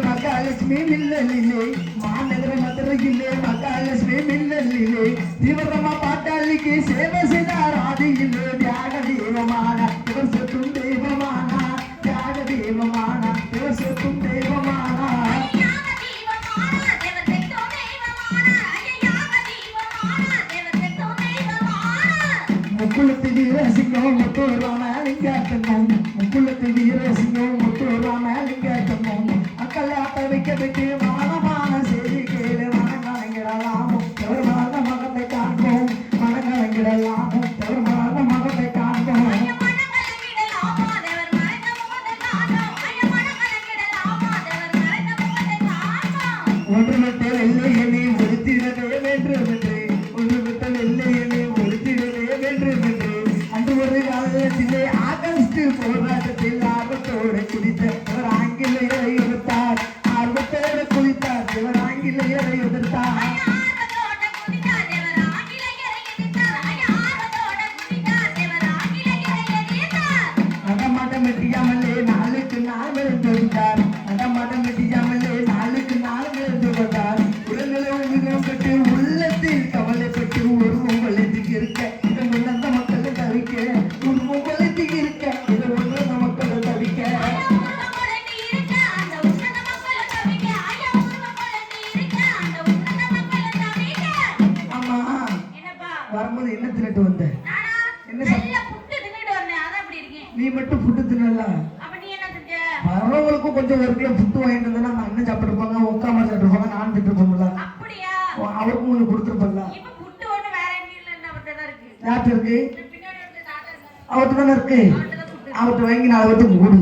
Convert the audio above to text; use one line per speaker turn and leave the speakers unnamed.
மகாலட்சுமி மில்லலிலே மாநகர மதுரையிலே மகாலட்சுமி மில்லலிலே தீவிரமா பாட்டாளிக்கு சேவை செய்தார் ஆதியிலே. தியாக தெய்வமான இவர் சொத்தும் தெய்வமான? தியாக தெய்வமான இவர் சொத்தும் தெய்வமான? முக்குளத்து வீரசிங்கம் முத்தூராம லிங்காத்தனும் முக்குளத்து வீரசிங்கம் விட்டல் இல்லை என்னை ஒருத்திடவே வேண்டும் என்று ஒன்று விட்டல் இல்லை என்னை ஒருத்திடவே வேண்டும் என்று அன்று ஒரு காலத்திலே ஆகஸ்ட் போராட்டத்தில் விழுந்து வந்தார் நடமாட்டம் வெட்டியாமலே நாளுக்கு நாள் விழுந்து வந்தார் உடல்நிலை உயிரும் பெற்று உள்ளத்தில் கவலைப்பட்டு உருவம் வளர்த்துக்கு இருக்க. இது உணர்ந்த மக்கள் தவிக்க. உருவம் வளர்த்துக்கு இருக்க. இது உணர்ந்த மக்கள் தவிக்க. ஆமா வரும்போது என்ன தின்னுட்டு வந்த? என்ன நீ மட்டும் புட்டு தின்னல? வரவங்களுக்கும் கொஞ்சம் ஒரு கிலோ புட்டு வாங்கிட்டு வந்தா நான் என்ன சாப்பிட்டுருப்பாங்க உட்காம சாப்பிட்டுருப்பாங்க நான் திட்டுருப்போம்ல
அப்படியா?
அவருக்கும் ஒண்ணு கொடுத்துருப்பல
இப்ப புட்டு ஒண்ணு வேற எங்கேயும் இல்ல அவர்கிட்ட தான் இருக்கு?
யார்கிட்ட இருக்கு? அவர்கிட்ட தானே இருக்கு? அவர்கிட்ட வாங்கி நாலு பேர்த்துக்கு கொடு